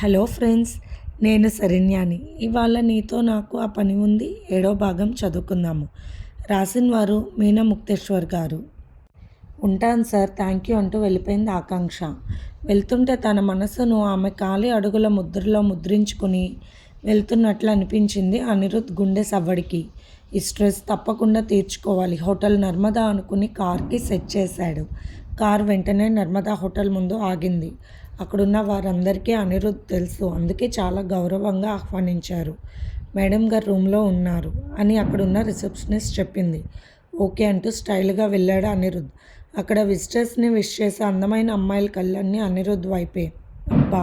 Hello friends నేను శరణ్యాని. ఇవాళ నీతో నాకు ఆ పని ఉంది ఏడో భాగం చదువుకుందాము. రాసిన వారు మీనా ముక్తేశ్వర్ గారు. ఉంటాను సార్ థ్యాంక్ యూ అంటూ వెళ్ళిపోయింది ఆకాంక్ష. వెళ్తుంటే తన మనసును ఆమె కాలి అడుగుల ముద్రలో ముద్రించుకుని వెళ్తున్నట్లు అనిపించింది అనిరుద్ గుండె సవ్వడికి. ఈ స్ట్రెస్ తప్పకుండా తీర్చుకోవాలి. హోటల్ నర్మదా అనుకుని కార్కి సెట్ చేశాడు. కార్ వెంటనే నర్మదా హోటల్ ముందు ఆగింది. అక్కడున్న వారందరికీ అనిరుద్ తెలుసు. అందుకే చాలా గౌరవంగా ఆహ్వానించారు. మేడం గారు రూమ్లో ఉన్నారు అని అక్కడున్న రిసెప్షనిస్ట్ చెప్పింది. ఓకే అంటూ స్టైల్గా వెళ్ళాడు అనిరుద్. అక్కడ విజిటర్స్ని విష్ చేసే అందమైన అమ్మాయిల కళ్ళన్నీ అనిరుద్ వైపే. అబ్బా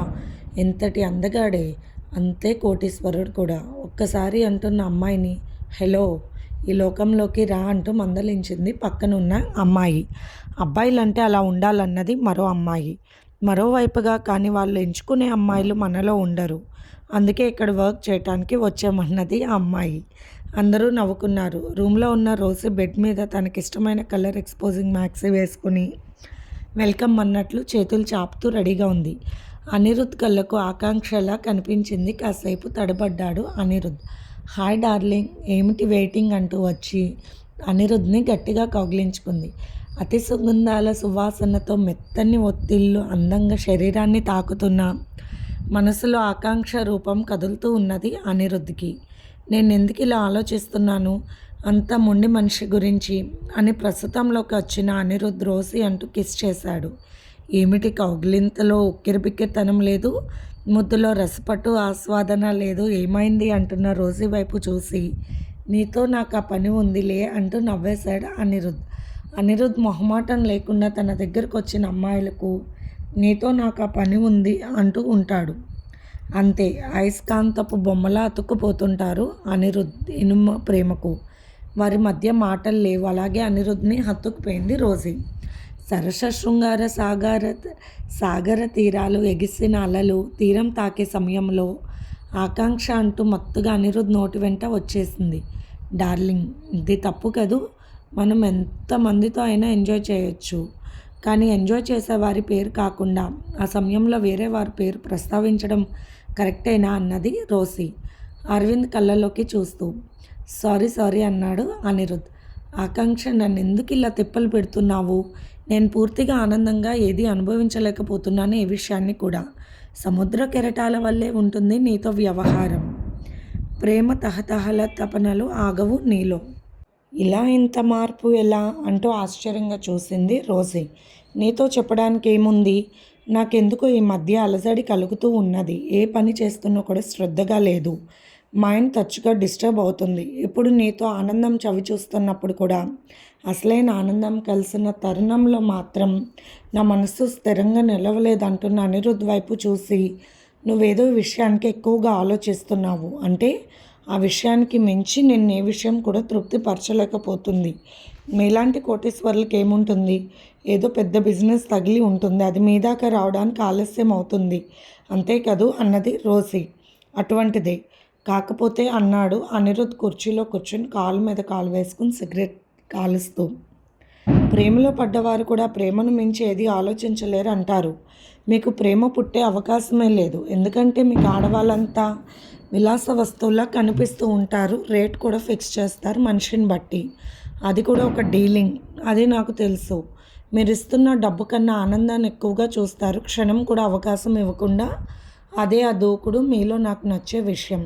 ఎంతటి అందగాడే. అంతే కోటీశ్వరుడు కూడా. ఒక్కసారి అంటున్న అమ్మాయిని హలో ఈ లోకంలోకి రా అంటూ మందలించింది పక్కనున్న అమ్మాయి. అబ్బాయిలంటే అలా ఉండాలన్నది మరో అమ్మాయి. మరోవైపుగా కానీ వాళ్ళు ఎంచుకునే అమ్మాయిలు మనలో ఉండరు. అందుకే ఇక్కడ వర్క్ చేయటానికి వచ్చామన్నది ఆ అమ్మాయి. అందరూ నవ్వుకున్నారు. రూమ్లో ఉన్న రోజు బెడ్ మీద తనకిష్టమైన కలర్ ఎక్స్పోజింగ్ మ్యాక్సీ వేసుకుని వెల్కమ్ అన్నట్లు చేతులు చాపుతూ రెడీగా ఉంది. అనిరుద్ కళ్ళకు ఆకాంక్షలా కనిపించింది. కాసేపు తడబడ్డాడు అనిరుద్ హాయ్ డార్లింగ్ ఏమిటి వెయిటింగ్? అంటూ వచ్చి అనిరుద్ని గట్టిగా కౌగిలించుకుంది. అతి సుగంధాల సువాసనతో మెత్తని ఒత్తిళ్ళు అందంగా శరీరాన్ని తాకుతున్న మనసులో ఆకాంక్ష రూపం కదులుతూ ఉన్నది అనిరుద్ధ్కి. నేను ఎందుకు ఇలా ఆలోచిస్తున్నాను? అంత మొండి మనిషి గురించి అని ప్రస్తుతంలోకి వచ్చిన అనిరుద్ధ్ రోసి అంటూ కిస్ చేశాడు. ఏమిటి కౌగిలింతలో ఉక్కిరిబిక్కిరితనం లేదు? ముద్దులో రసపట్టు ఆస్వాదన లేదు? ఏమైంది? అంటున్న రోజీ వైపు చూసి. నీతో నాకు ఆ పని ఉందిలే అంటూ నవ్వేశాడు అనిరుద్ అనిరుద్ మొహమాటం లేకుండా తన దగ్గరకు వచ్చిన అమ్మాయిలకు నీతో నాకు ఆ పని ఉంది అంటూ ఉంటాడు. అంతే అయస్కాంతపు బొమ్మలా అతుక్కుపోతుంటారు అనిరుద్ ఇనుమ ప్రేమకు. వారి మధ్య మాటలు లేవు. అలాగే అనిరుద్ని హత్తుకుపోయింది రోజీ. సరస శృంగార సాగర సాగర తీరాలు ఎగిసిన అలలు తీరం తాకే సమయంలో ఆకాంక్ష అంటూ మత్తుగా అనిరుద్ నోటి వెంట వచ్చేసింది. డార్లింగ్ ఇది తప్పు కదూ? మనం ఎంతమందితో అయినా ఎంజాయ్ చేయొచ్చు. కానీ ఎంజాయ్ చేసే వారి పేరు కాకుండా ఆ సమయంలో వేరే వారి పేరు ప్రస్తావించడం కరెక్టేనా అన్నది రోసి. అరవింద్ కళ్ళలోకి చూస్తూ సారీ సారీ అన్నాడు అనిరుద్. ఆకాంక్ష నన్ను ఎందుకు ఇలా తిప్పలు పెడుతున్నావు? నేను పూర్తిగా ఆనందంగా ఏది అనుభవించలేకపోతున్నాను ఈ విషయాన్ని కూడా. సముద్ర కెరటాల వల్లే ఉంటుంది నీతో వ్యవహారం. ప్రేమ తహతహల తపనలు ఆగవు నీలో. ఇలా ఇంత మార్పు ఎలా అంటూ ఆశ్చర్యంగా చూసింది రోజీ నీతో చెప్పడానికి ఏముంది నాకెందుకో ఈ మధ్య అలజడి కలుగుతూ ఉన్నది. ఏ పని చేస్తున్నా కూడా శ్రద్ధగా లేదు. మైండ్ తరచుగా డిస్టర్బ్ అవుతుంది. ఇప్పుడు నీతో ఆనందం చవి చూస్తున్నప్పుడు కూడా అసలైన ఆనందం కలిసిన తరుణంలో మాత్రం నా మనసు స్థిరంగా నిలవలేదంటున్న అనిరుద్ వైపు చూసి నువ్వేదో విషయానికి ఎక్కువగా ఆలోచిస్తున్నావు. అంటే ఆ విషయానికి మించి నేను ఏ విషయం కూడా తృప్తిపరచలేకపోతుంది. మీలాంటి కోటేశ్వర్లకి ఏముంటుంది? ఏదో పెద్ద బిజినెస్ తగిలి ఉంటుంది. అది మీ దాకా రావడానికి ఆలస్యం అవుతుంది. అంతే కదూ అన్నది రోసి. అటువంటిదే. కాకపోతే అన్నాడు అనిరుద్ కుర్చీలో కూర్చొని కాలు మీద కాలు వేసుకుని సిగరెట్ కాలుస్తూ. ప్రేమలో పడ్డవారు కూడా ప్రేమను మించి ఏది ఆలోచించలేరు అంటారు. మీకు ప్రేమ పుట్టే అవకాశమే లేదు. ఎందుకంటే మీకు ఆడవాళ్ళంతా విలాస వస్తువులా కనిపిస్తూ ఉంటారు. రేట్ కూడా ఫిక్స్ చేస్తారు మనిషిని బట్టి. అది కూడా ఒక డీలింగ్. అది నాకు తెలుసు. మీరు ఇస్తున్న డబ్బు కన్నా ఆనందాన్ని ఎక్కువగా చూస్తారు. క్షణం కూడా అవకాశం ఇవ్వకుండా అదే ఆ దూకుడు మీలో నాకు నచ్చే విషయం.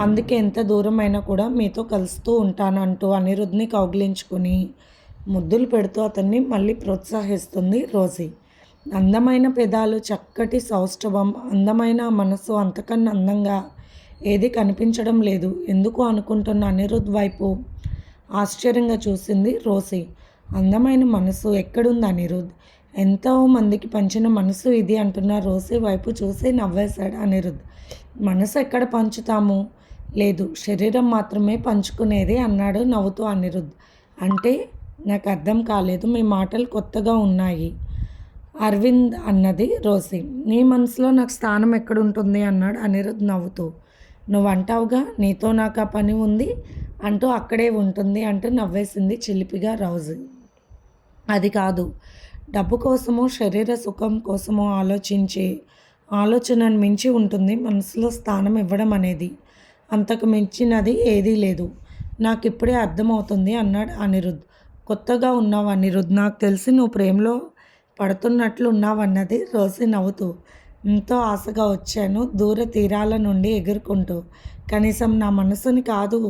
అందుకే ఎంత దూరమైనా కూడా మీతో కలుస్తూ ఉంటాను అంటూ అనిరుద్ని కౌగిలించుకుని ముద్దులు పెడుతూ అతన్ని మళ్ళీ ప్రోత్సహిస్తుంది రోజీ. అందమైన పెదాలు చక్కటి సౌష్ఠవం అందమైన మనసు అంతకన్నా అందంగా ఏది కనిపించడం లేదు. ఎందుకు అనుకుంటున్న అనిరుద్ వైపు ఆశ్చర్యంగా చూసింది రోసి. అందమైన మనసు ఎక్కడుంది అనిరుద్ ఎంతో మందికి పంచిన మనసు ఇది అంటున్న రోసి వైపు చూసి నవ్వేశాడు అనిరుద్ మనసు ఎక్కడ పంచుతాము? లేదు శరీరం మాత్రమే పంచుకునేది అన్నాడు నవ్వుతూ అనిరుద్ అంటే నాకు అర్థం కాలేదు మీ మాటలు కొత్తగా ఉన్నాయి. అరవింద్ అన్నది రోసి. నీ మనసులో నాకు స్థానం ఎక్కడుంటుంది? అన్నాడు అనిరుద్ నవ్వుతూ. నువ్వు అంటావుగా నీతో నాకు ఆ పని ఉంది అంటూ అక్కడే ఉంటుంది అంటూ నవ్వేసింది చిలిపిగా రౌజు. అది కాదు డబ్బు కోసమో శరీర సుఖం కోసమో ఆలోచించి ఆలోచనను మించి ఉంటుంది మనసులో స్థానం ఇవ్వడం అనేది. అంతకు మించినది ఏదీ లేదు. నాకు ఇప్పుడే అర్థమవుతుంది అన్నాడు అనిరుద్. కొత్తగా ఉన్నావు అనిరుద్ నాకు తెలిసి నువ్వు ప్రేమలో పడుతున్నట్లు ఉన్నావన్నది రోసి నవ్వుతూ. ఎంతో ఆశగా వచ్చాను. దూర తీరాల నుండి ఎగురుకుంటూ. కనీసం నా మనసుని కాదు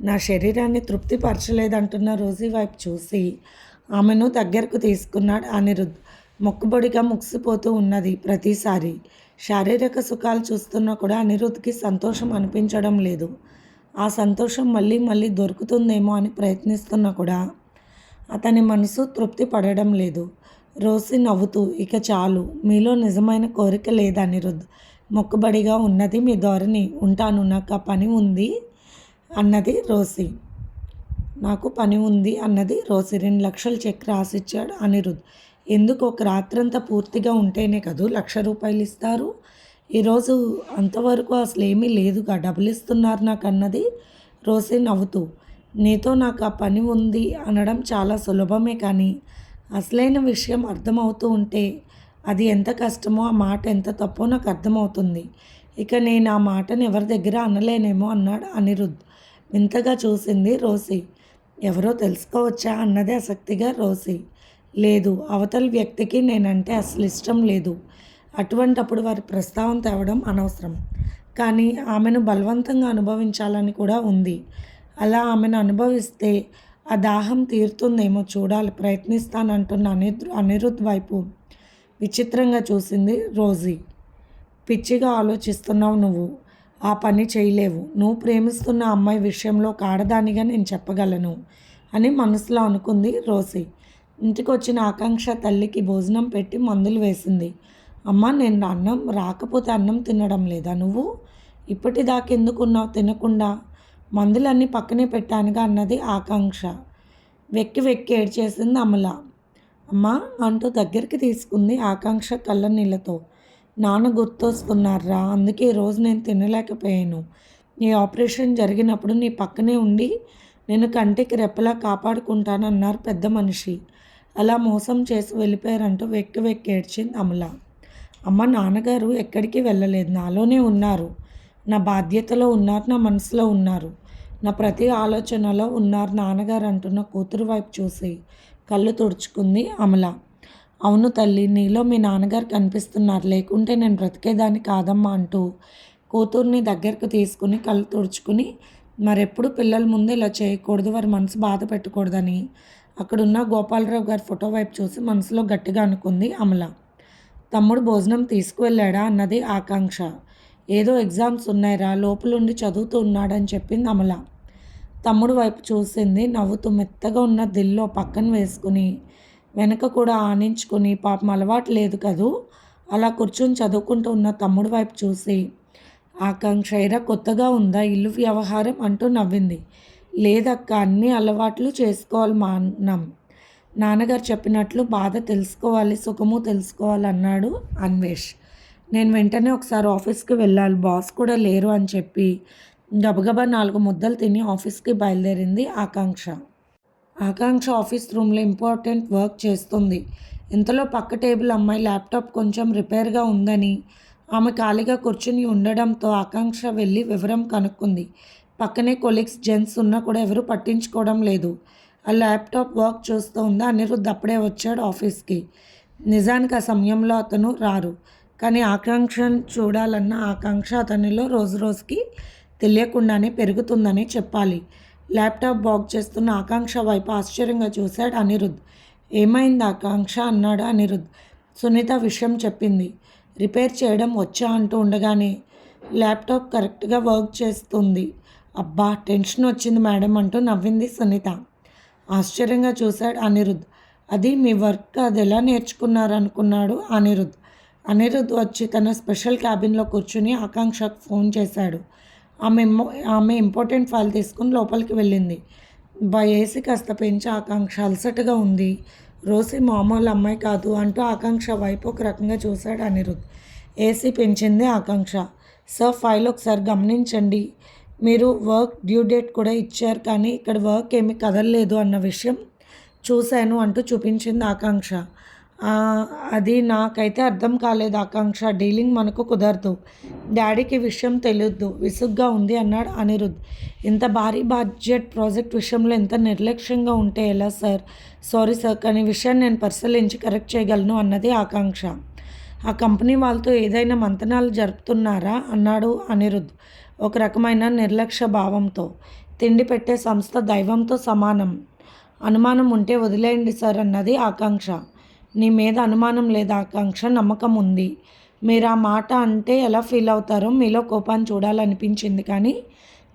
నా శరీరాన్ని తృప్తిపరచలేదంటున్న రోజీ వైపు చూసి ఆమెను దగ్గరకు తీసుకున్నాడు. అనిరుద్ మొక్కుబడిగా ముగిసిపోతూ ఉన్నది ప్రతిసారి. శారీరక సుఖాలు చూస్తున్నా కూడా అనిరుద్ధ్కి సంతోషం అనిపించడం లేదు. ఆ సంతోషం మళ్ళీ మళ్ళీ దొరుకుతుందేమో అని ప్రయత్నిస్తున్నా కూడా అతని మనసు తృప్తి పడడం లేదు. రోసి నవ్వుతూ ఇక చాలు. మీలో నిజమైన కోరిక లేదు అనిరుద్ధ్ మొక్కుబడిగా ఉన్నది మీ ధోరణి. ఉంటాను. నాకు ఆ పని ఉంది అన్నది రోసి. నాకు పని ఉంది అన్నది రోసి. రెండు లక్షలు చెక్ రాసిచ్చాడు అనిరుద్ ఎందుకు? ఒక రాత్రంతా పూర్తిగా ఉంటేనే కదూ లక్ష రూపాయలు ఇస్తారు. ఈరోజు అంతవరకు అసలు ఏమీ లేదుగా డబ్బులు ఇస్తున్నారు నాకు అన్నది రోసి నవ్వుతూ. నీతో నాకు ఆ పని ఉంది అనడం చాలా సులభమే కానీ అసలైన విషయం అర్థమవుతూ ఉంటే అది ఎంత కష్టమో ఆ మాట ఎంత తప్పో నాకు అర్థమవుతుంది. ఇక నేను ఆ మాటను ఎవరి దగ్గర అనలేనేమో అన్నాడు అనిరుద్. వింతగా చూసింది రోసి. ఎవరో తెలుసుకోవచ్చా అన్నదే ఆసక్తిగా రోసి. లేదు అవతల వ్యక్తికి నేనంటే అసలు ఇష్టం లేదు. అటువంటప్పుడు వారి ప్రస్తావన తేవడం అనవసరం. కానీ ఆమెను బలవంతంగా అనుభవించాలని కూడా ఉంది. అలా ఆమెను అనుభవిస్తే ఆ దాహం తీరుతుందేమో చూడాలి ప్రయత్నిస్తానంటున్న అనిరు అనిరుద్ వైపు విచిత్రంగా చూసింది రోజీ. పిచ్చిగా ఆలోచిస్తున్నావు నువ్వు ఆ పని చేయలేవు. నువ్వు ప్రేమిస్తున్న అమ్మాయి విషయంలో కాడదానిగా నేను చెప్పగలను అని మనసులో అనుకుంది రోసి ఇంటికి వచ్చిన ఆకాంక్ష తల్లికి భోజనం పెట్టి మందులు వేసింది. అమ్మ నేను అన్నం రాకపోతే అన్నం తినడం లేదా నువ్వు? ఇప్పటిదాకెందుకున్నావు తినకుండా? మందులన్నీ పక్కనే పెట్టానుగా అన్నది ఆకాంక్ష. వెక్కి వెక్కి ఏడ్చేసింది అమల. అమ్మ అంటూ దగ్గరికి తీసుకుంది ఆకాంక్ష కళ్ళ నీళ్ళతో. నాన్న గుర్తొస్తున్నారా అందుకే ఈరోజు నేను తినలేకపోయాను. నీ ఆపరేషన్ జరిగినప్పుడు నీ పక్కనే ఉండి నేను కంటికి రెప్పలా కాపాడుకుంటానన్నారు పెద్ద మనిషి. అలా మోసం చేసి వెళ్ళిపోయారంటూ వెక్కి వెక్కి ఏడ్చింది అమల. అమ్మ నాన్నగారు ఎక్కడికి వెళ్ళలేదు నాలోనే ఉన్నారు. నా బాధ్యతలో ఉన్నారు నా మనసులో ఉన్నారు. నా ప్రతి ఆలోచనలో ఉన్నారు నాన్నగారు అంటున్న కూతురు వైపు చూసి కళ్ళు తుడుచుకుంది అమల. అవును తల్లి నీలో మీ నాన్నగారు కనిపిస్తున్నారు. లేకుంటే నేను బ్రతికేదాన్ని కాదమ్మా అంటూ కూతుర్ని దగ్గరకు తీసుకుని కళ్ళు తుడుచుకుని మరెప్పుడు పిల్లల ముందు ఇలా చేయకూడదు వారి మనసు బాధ పెట్టకూడదని అక్కడున్న గోపాలరావు గారి ఫోటో వైపు చూసి మనసులో గట్టిగా అనుకుంది అమల. తమ్ముడు భోజనం తీసుకువెళ్ళాడా అన్నది ఆకాంక్ష. ఏదో ఎగ్జామ్స్ ఉన్నాయిరా లోపలుండి చదువుతూ ఉన్నాడని చెప్పింది అమల. తమ్ముడు వైపు చూసింది నవ్వుతూ మెత్తగా ఉన్న దిల్లో పక్కన వేసుకుని వెనక కూడా ఆనించుకుని పాపం అలవాటు లేదు కదూ? అలా కూర్చొని చదువుకుంటూ ఉన్న తమ్ముడు వైపు చూసి ఆకాంక్ష ఎరా కొత్తగా ఉందా? ఇల్లు వ్యవహారం అంటూ నవ్వింది. లేదక్క అన్ని అలవాట్లు చేసుకోవాలి మా మానం. నాన్నగారు చెప్పినట్లు బాధ తెలుసుకోవాలి సుఖము తెలుసుకోవాలి అన్నాడు అన్వేష్. నేను వెంటనే ఒకసారి ఆఫీస్కి వెళ్ళాలి బాస్ కూడా లేరు అని చెప్పి గబగబా నాలుగు ముద్దలు తిని ఆఫీస్కి బయలుదేరింది ఆకాంక్ష. ఆకాంక్ష ఆఫీస్ రూమ్లో ఇంపార్టెంట్ వర్క్ చేస్తుంది. ఇంతలో పక్క టేబుల్ అమ్మాయి ల్యాప్టాప్ కొంచెం రిపేర్గా ఉందని ఆమె ఖాళీగా కూర్చుని ఉండడంతో ఆకాంక్ష వెళ్ళి వివరం కనుక్కుంది. పక్కనే కొలీగ్స్ జెంట్స్ ఉన్నా కూడా ఎవరు పట్టించుకోవడం లేదు. ఆ ల్యాప్టాప్ వర్క్ చూస్తూ ఉందా అనిరుద్ధ్ అప్పుడే వచ్చాడు ఆఫీస్కి. నిజానికి ఆ సమయంలో అతను రారు. కానీ ఆకాంక్షను చూడాలన్న ఆకాంక్ష అతనిలో రోజు రోజుకి తెలియకుండానే పెరుగుతుందనే చెప్పాలి. ల్యాప్టాప్ బాగ్ చేస్తున్న ఆకాంక్ష వైపు ఆశ్చర్యంగా చూశాడు అనిరుద్. ఏమైంది ఆకాంక్ష? అన్నాడు అనిరుద్. సునీత విషయం చెప్పింది. రిపేర్ చేయడం వచ్చా అంటూ ఉండగానే ల్యాప్టాప్ కరెక్ట్గా వర్క్ చేస్తుంది. అబ్బా టెన్షన్ వచ్చింది మేడం అంటూ నవ్వింది సునీత. ఆశ్చర్యంగా చూశాడు అనిరుద్. అది మీ వర్క్ అది ఎలా నేర్చుకున్నారు అనుకున్నాడు అనిరుద్. అనిరుద్ వచ్చి తన స్పెషల్ క్యాబిన్లో కూర్చుని ఆకాంక్షకు ఫోన్ చేశాడు. ఆమె ఆమె ఇంపార్టెంట్ ఫైల్ తీసుకుని లోపలికి వెళ్ళింది. బా ఏసీ కాస్త పెంచి ఆకాంక్ష అలసటగా ఉంది. రోసి మామూలు అమ్మాయి కాదు అంటూ ఆకాంక్ష వైపు ఒక రకంగా చూశాడు అనిరుద్. ఏసీ పెంచింది ఆకాంక్ష. సార్ ఫైల్ ఒకసారి గమనించండి. మీరు వర్క్ డ్యూ డేట్ కూడా ఇచ్చారు కానీ ఇక్కడ వర్క్ ఏమీ కదలలేదు అన్న విషయం చూశాను అంటూ చూపించింది ఆకాంక్ష. అది నాకైతే అర్థం కాలేదు ఆకాంక్ష. డీలింగ్ మనకు కుదరదు. డాడీకి విషయం తెలియదు. విసుగ్గా ఉంది అన్నాడు అనిరుద్. ఇంత భారీ బడ్జెట్ ప్రాజెక్ట్ విషయంలో ఎంత నిర్లక్ష్యంగా ఉంటే ఎలా సార్ సారీ సార్ కానీ విషయాన్ని నేను పరిశీలించి కరెక్ట్ చేయగలను అన్నది ఆకాంక్ష. ఆ కంపెనీ వాళ్ళతో ఏదైనా మంతనాలు జరుపుతున్నారా? అన్నాడు అనిరుద్ ఒక రకమైన నిర్లక్ష్య భావంతో. తిండి పెట్టే సంస్థ దైవంతో సమానం. అనుమానం ఉంటే వదిలేయండి సార్ అన్నది ఆకాంక్ష. నీ మీద అనుమానం లేదా ఆకాంక్ష నమ్మకం ఉంది. మీరు ఆ మాట అంటే ఎలా ఫీల్ అవుతారో మీలో కోపాన్ని చూడాలనిపించింది కానీ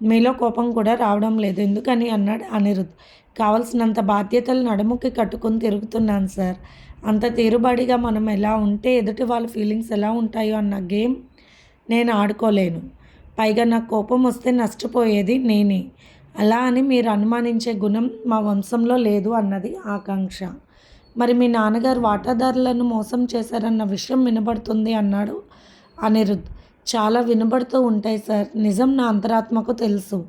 మీలో కోపం కూడా రావడం లేదు. ఎందుకని అన్నాడు అనిరుద్. కావలసినంత బాధ్యతలు నడుముకి కట్టుకుని తిరుగుతున్నాను సార్. అంత తీరుబడిగా మనం ఎలా ఉంటే ఎదుటి వాళ్ళ ఫీలింగ్స్ ఎలా ఉంటాయో అన్న గేమ్ నేను ఆడుకోలేను. పైగా నాకు కోపం వస్తే నష్టపోయేది నేనే. అలా అని మీరు అనుమానించే గుణం మా వంశంలో లేదు అన్నది ఆకాంక్ష. మరి మీ నాన్నగారు వాటాదారులను మోసం చేశారన్న విషయం వినబడుతుంది అన్నాడు అనిరుద్. చాలా వినబడుతూ ఉంటాయి సార్. నిజం నా అంతరాత్మకు తెలుసు.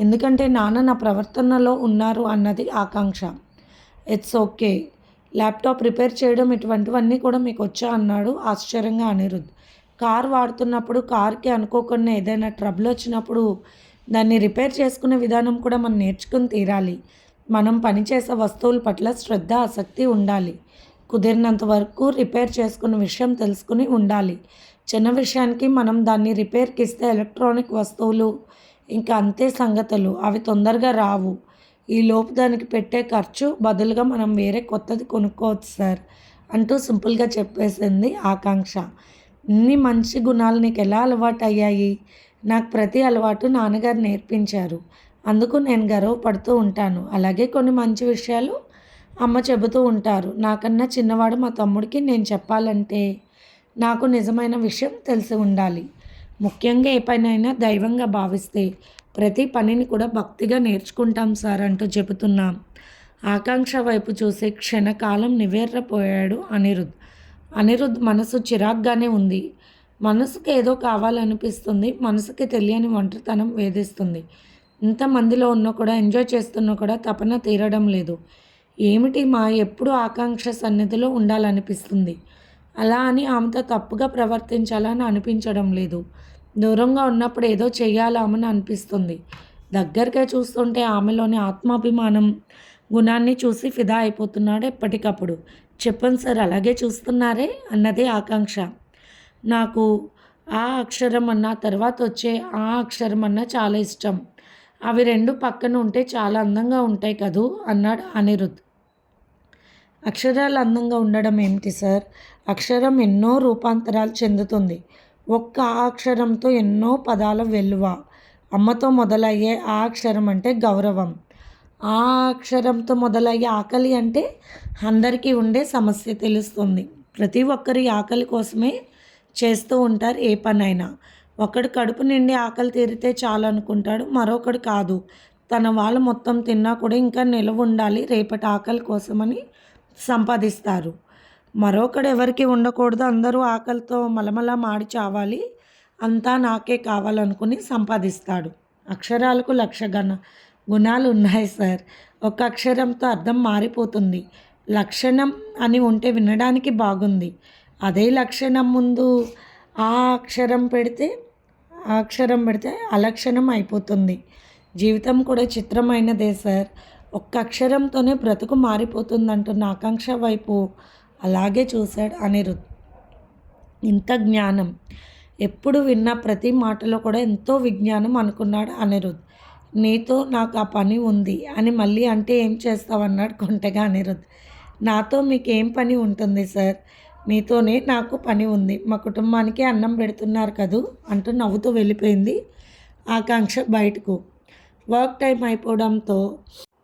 ఎందుకంటే నాన్న నా ప్రవర్తనలో ఉన్నారు అన్నది Akanksha. It's okay. Laptop repair చేయడం ఇటువంటివన్నీ కూడా మీకు వచ్చా అన్నాడు ఆశ్చర్యంగా అనిరుద్. కార్ వాడుతున్నప్పుడు కార్కి అనుకోకుండా ఏదైనా ట్రబుల్ వచ్చినప్పుడు దాన్ని రిపేర్ చేసుకునే విధానం కూడా మనం నేర్చుకుని తీరాలి. మనం పనిచేసే వస్తువుల పట్ల శ్రద్ధ ఆసక్తి ఉండాలి. కుదిరినంత వరకు రిపేర్ చేసుకున్న విషయం తెలుసుకుని ఉండాలి. చిన్న విషయానికి మనం దాన్ని రిపేర్కి ఇస్తే ఎలక్ట్రానిక్ వస్తువులు ఇంకా అంతే సంగతులు. అవి తొందరగా రావు. ఈ లోపు దానికి పెట్టే ఖర్చు బదులుగా మనం వేరే కొత్తది కొనుక్కోవచ్చు సార్ అంటూ సింపుల్గా చెప్పేసింది ఆకాంక్ష. ఇన్ని మంచి గుణాలు నీకు ఎలా అలవాటు అయ్యాయి నాకు ప్రతి అలవాటు నాన్నగారు నేర్పించారు. అందుకు నేను గర్వపడుతూ ఉంటాను. అలాగే కొన్ని మంచి విషయాలు అమ్మ చెబుతూ ఉంటారు. నాకన్నా చిన్నవాడు మా తమ్ముడికి నేను చెప్పాలంటే నాకు నిజమైన విషయం తెలిసి ఉండాలి. ముఖ్యంగా ఏ పనైనా దైవంగా భావిస్తే ప్రతి పనిని కూడా భక్తిగా నేర్చుకుంటాం సార్ అంటూ చెబుతున్నాం. ఆకాంక్ష వైపు చూసే క్షణకాలం నివేర్రపోయాడు అనిరుద్. అనిరుద్ మనసు చిరాగ్గానే ఉంది. మనసుకు ఏదో కావాలనిపిస్తుంది. మనసుకి తెలియని ఒంటరితనం వేధిస్తుంది. ఇంతమందిలో ఉన్నా కూడా ఎంజాయ్ చేస్తున్నా కూడా తపన తీరడం లేదు. ఏమిటి మా ఎప్పుడు ఆకాంక్ష సన్నిధిలో ఉండాలనిపిస్తుంది? అలా అని ఆమెతో తప్పుగా ప్రవర్తించాలని అనిపించడం లేదు. దూరంగా ఉన్నప్పుడు ఏదో చేయాలామని అనిపిస్తుంది. దగ్గరగా చూస్తుంటే ఆమెలోని ఆత్మాభిమానం గుణాన్ని చూసి ఫిదా అయిపోతున్నాడు ఎప్పటికప్పుడు. చెప్పండి సార్ అలాగే చూస్తున్నారే? అన్నదే ఆకాంక్ష. నాకు ఆ అక్షరం అన్న తర్వాత వచ్చే ఆ అక్షరం అన్న చాలా ఇష్టం. అవి రెండు పక్కన ఉంటే చాలా అందంగా ఉంటాయి కదూ? అన్నాడు అనిరుద్. అక్షరాలు అందంగా ఉండడం ఏమిటి సార్? అక్షరం ఎన్నో రూపాంతరాలు చెందుతుంది. ఒక్క అక్షరంతో ఎన్నో పదాల వెలువ అమ్మతో మొదలయ్యే ఆ అక్షరం అంటే గౌరవం. ఆ అక్షరంతో మొదలయ్యే ఆకలి అంటే అందరికీ ఉండే సమస్య తెలుస్తుంది. ప్రతి ఒక్కరి ఆకలి కోసమే చేస్తూ ఉంటారు ఏ పనైనా. ఒకడు కడుపు నిండి ఆకలి తీరితే చాలు అనుకుంటాడు మరొకడు కాదు. తన వాళ్ళు మొత్తం తిన్నా కూడా ఇంకా నిలవ ఉండాలి రేపటి ఆకలి కోసమని సంపాదిస్తారు. మరొకడు ఎవరికి ఉండకూడదు అందరూ ఆకలితో మలమల మాడి చావాలి అంతా నాకే కావాలనుకుని సంపాదిస్తాడు. అక్షరాలకు లక్ష గణ గుణాలు ఉన్నాయి సార్. ఒక అక్షరంతో అర్థం మారిపోతుంది. లక్షణం అని ఉంటే వినడానికి బాగుంది. అదే లక్షణం ముందు ఆ అక్షరం పెడితే ఆ అక్షరం పెడితే అలక్షణం అయిపోతుంది. జీవితం కూడా చిత్రమైనదే సార్. ఒక్క అక్షరంతోనే బ్రతుకు మారిపోతుందంటున్న ఆకాంక్ష వైపు అలాగే చూశాడు అనిరుద్. ఇంత జ్ఞానం. ఎప్పుడు విన్న ప్రతి మాటలో కూడా ఎంతో విజ్ఞానం అనుకున్నాడు అనిరుద్. నీతో నాకు ఆ పని ఉంది అని మళ్ళీ అంటే ఏం చేస్తావన్నాడు కొంటగా అనిరుద్. నాతో మీకు ఏం పని ఉంటుంది సార్? మీతోనే నాకు పని ఉంది. మా కుటుంబానికి అన్నం పెడుతున్నారు కదూ? అంటూ నవ్వుతూ వెళ్ళిపోయింది ఆకాంక్ష బయటకు. వర్క్ టైం అయిపోవడంతో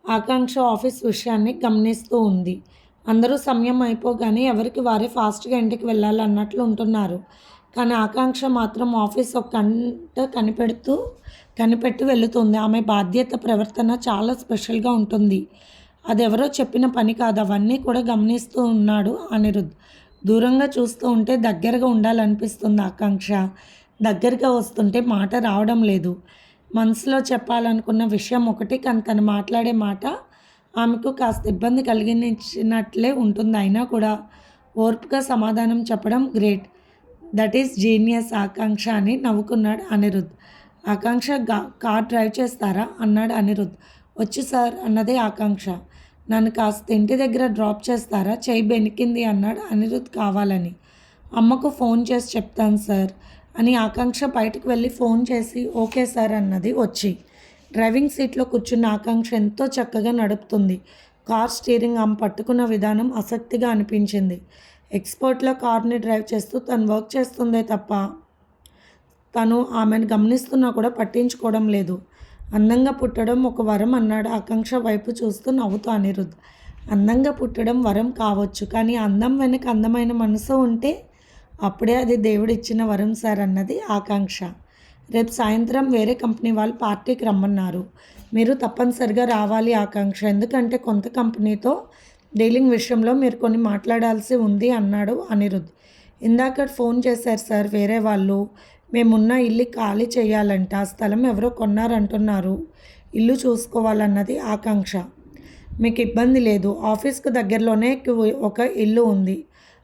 ఆకాంక్ష ఆఫీస్ విషయాన్ని గమనిస్తూ ఉంది. అందరూ సమయం అయిపోగానే ఎవరికి వారే ఫాస్ట్గా ఇంటికి వెళ్ళాలి అన్నట్లు ఉంటున్నారు. కానీ ఆకాంక్ష మాత్రం ఆఫీస్ ఒక కంట కనిపెడుతూ కనిపెట్టి వెళుతుంది. ఆమె బాధ్యత ప్రవర్తన చాలా స్పెషల్గా ఉంటుంది. అది ఎవరో చెప్పిన పని కాదు. అవన్నీ కూడా గమనిస్తూ ఉన్నాడు అనిరుద్. దూరంగా చూస్తూ ఉంటే దగ్గరగా ఉండాలనిపిస్తుంది ఆకాంక్ష. దగ్గరగా వస్తుంటే మాట రావడం లేదు. మనసులో చెప్పాలనుకున్న విషయం ఒకటి కానీ తను మాట్లాడే మాట ఆమెకు కాస్త ఇబ్బంది కలిగించినట్లే ఉంటుంది. అయినా కూడా ఓర్పుగా సమాధానం చెప్పడం great. That is genius Akanksha అని నవ్వుకున్నాడు అనిరుద్. ఆకాంక్ష గా కార్ డ్రైవ్ చేస్తారా? అన్నాడు అనిరుద్. వచ్చు సార్ అన్నదే ఆకాంక్ష. నన్ను కాస్త ఇంటి దగ్గర డ్రాప్ చేస్తారా? చేయి బెనికింది అన్నాడు అనిరుద్ కావాలని. అమ్మకు ఫోన్ చేసి చెప్తాను సార్ అని ఆకాంక్ష బయటకు వెళ్ళి ఫోన్ చేసి ఓకే సార్ అన్నది వచ్చి. డ్రైవింగ్ సీట్లో కూర్చున్న ఆకాంక్ష ఎంతో చక్కగా నడుపుతుంది. కార్ స్టీరింగ్ ఆమె పట్టుకున్న విధానం ఆసక్తిగా అనిపించింది. ఎక్స్పర్ట్లో కార్ని డ్రైవ్ చేస్తూ తను వర్క్ చేస్తుందే తప్ప తను ఆమెను గమనిస్తున్నా కూడా పట్టించుకోవడం లేదు. అందంగా పుట్టడం ఒక వరం అన్నాడు ఆకాంక్ష వైపు చూస్తూ నవ్వుతూ అనిరుద్ధ్. అందంగా పుట్టడం వరం కావచ్చు కానీ అందం వెనక అందమైన మనసు ఉంటే అప్పుడే అది దేవుడిచ్చిన వరం సార్ అన్నది ఆకాంక్ష. రేపు సాయంత్రం వేరే కంపెనీ వాళ్ళు పార్టీకి రమ్మన్నారు. మీరు తప్పనిసరిగా రావాలి ఆకాంక్ష ఎందుకంటే కొంత కంపెనీతో డీలింగ్ విషయంలో మీరు కొన్ని మాట్లాడాల్సి ఉంది అన్నాడు అనిరుద్ ఇందాక ఫోన్ చేశారు సార్ వేరే వాళ్ళు. మేమున్న ఇల్లు ఖాళీ చేయాలంట స్థలం ఎవరో కొన్నారంటున్నారు. ఇల్లు చూసుకోవాలన్నది ఆకాంక్ష. మీకు ఇబ్బంది లేదు ఆఫీస్కి దగ్గరలోనే ఒక ఇల్లు ఉంది.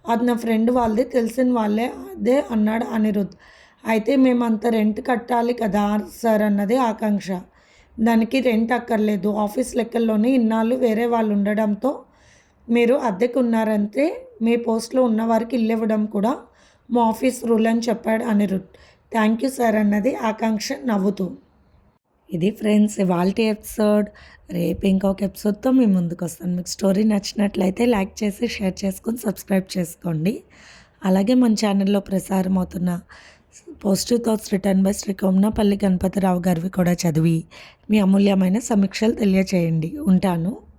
అది నా ఫ్రెండ్ వాళ్ళది తెలిసిన వాళ్ళే అదే అన్నాడు అనిరుద్. అయితే మేము అంత రెంట్ కట్టాలి కదా సార్ అన్నది ఆకాంక్ష. దానికి రెంట్ అక్కర్లేదు ఆఫీస్ లెక్కల్లోనే ఇన్నాళ్ళు వేరే వాళ్ళు ఉండడంతో మీరు అద్దెకు ఉన్నారంటే మీ పోస్ట్లో ఉన్నవారికి ఇల్లు ఇవ్వడం కూడా మా ఆఫీస్ రూల్ అని చెప్పాడు అనిరుద్. థ్యాంక్ యూ సార్ అన్నది ఆకాంక్ష నవ్వుతూ. ఇది ఫ్రెండ్స్ ఇవాళ ఎపిసోడ్. రేపు ఇంకొక ఎపిసోడ్తో మీ ముందుకు వస్తాను. మీకు స్టోరీ నచ్చినట్లయితే లైక్ చేసి షేర్ చేసుకొని సబ్స్క్రైబ్ చేసుకోండి. అలాగే మన ఛానల్లో ప్రసారం అవుతున్న positive thoughts written by Shri Komnapalli Ganapathirao గారివి కూడా చదివి మీ అమూల్యమైన సమీక్షలు తెలియచేయండి. ఉంటాను.